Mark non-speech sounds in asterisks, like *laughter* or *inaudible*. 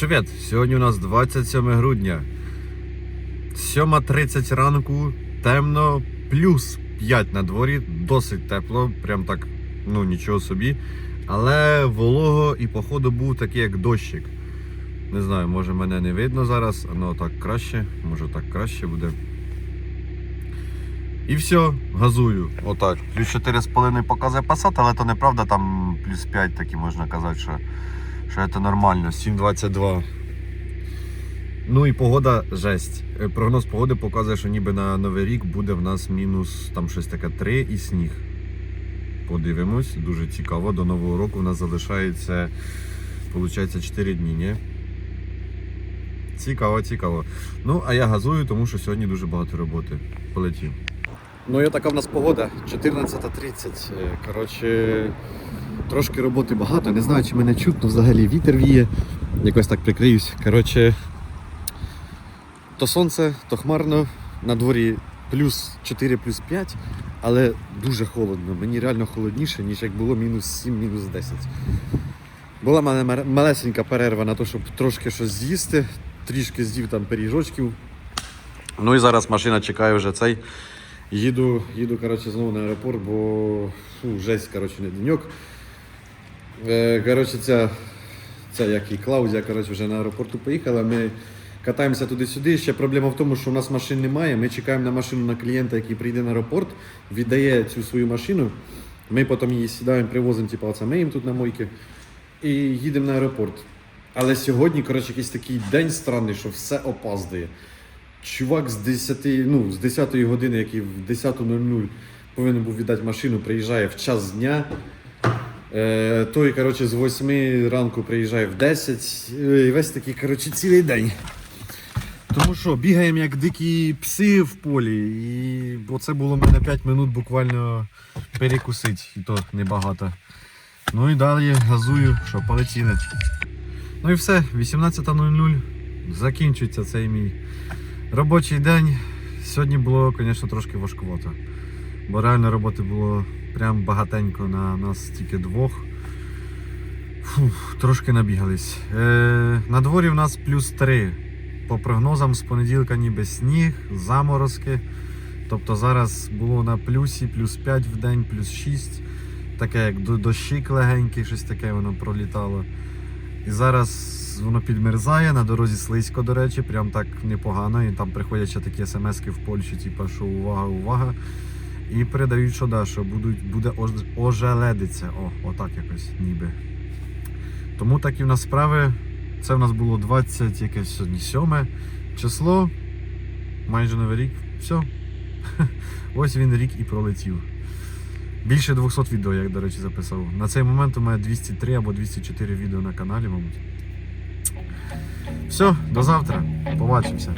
Привіт! Сьогодні у нас 27 грудня. 7.30 ранку, темно, плюс 5 на дворі, досить тепло, прям так, ну нічого собі. Але волого і походу був такий як дощик. Не знаю, може мене не видно зараз, але так краще, може так краще буде. І все, газую. Отак. Плюс 4,5 показує Passat, але то неправда, там плюс 5 таки можна казати, що, що це нормально. 7,22. Ну і погода жесть. Е, Прогноз погоди показує, що ніби на Новий рік буде в нас мінус там щось таке 3 і сніг. Подивимось, дуже цікаво. До Нового року в нас залишається, виходить, 4 дні, ні? Цікаво, цікаво. Ну, а я газую, тому що сьогодні дуже багато роботи. Полетів. Ну і така в нас погода 14.30. Е, Коротше, трошки роботи багато. Не знаю, чи мене чутно взагалі вітер віє. Якось так прикриюсь. Коротше, то сонце, то хмарно. На дворі плюс 4, плюс 5, але дуже холодно. Мені реально холодніше, ніж як було мінус 7, мінус 10. Була в мене малесенька перерва на те, щоб трошки щось з'їсти. Трішки з'їв там пиріжочків. Ну і зараз машина чекає вже цей. Їду, їду коротше, знову на аеропорт, бо фу, жесть, коротше, не деньок. Е, коротше, ця, ця як і Клаудія, коротше, вже на аеропорту поїхала. Ми катаємося туди-сюди. Ще проблема в тому, що у нас машин немає. Ми чекаємо на машину на клієнта, який прийде на аеропорт, віддає цю свою машину. Ми потім її сідаємо, привозимо, типу, оце ми їм тут на мойки і їдемо на аеропорт. Але сьогодні, коротше, якийсь такий день странний, що все опаздує. Чувак з 10, ну, з 10 години, який в 10.00 повинен був віддати машину, приїжджає в час дня. Е, той, коротше, з 8 ранку приїжджає в 10. е, І весь такий, коротше, цілий день. Тому що бігаємо як дикі пси в полі. І оце було мене 5 минут буквально перекусити, і то небагато. Ну і далі газую, що полетіли. Ну і все, 18.00 закінчується цей мій робочий день. Сьогодні було, звісно, трошки важкувато. Бо реально роботи було прям багатенько на нас тільки двох. Фух, трошки набігались. Е, на дворі в нас плюс 3. По прогнозам з понеділка ніби сніг, заморозки. Тобто зараз було на плюсі, плюс 5 в день, плюс 6. Таке як до- дощик легенький, щось таке воно пролітало. І зараз воно підмерзає, на дорозі слизько, до речі, прям так непогано. І там приходять ще такі смски в Польщі, типу, що увага, увага. І передають, що да, що будуть, буде ож- ожеледиться. О, отак якось ніби. Тому такі в нас справи. Це в нас було 20 якесь сьогодні 7 число. Майже новий рік. Все. *laughs* Ось він рік і пролетів. Більше 200 відео, як, до речі, записав. На цей момент у мене 203 або 204 відео на каналі, мабуть. Все, до завтра. Побачимося.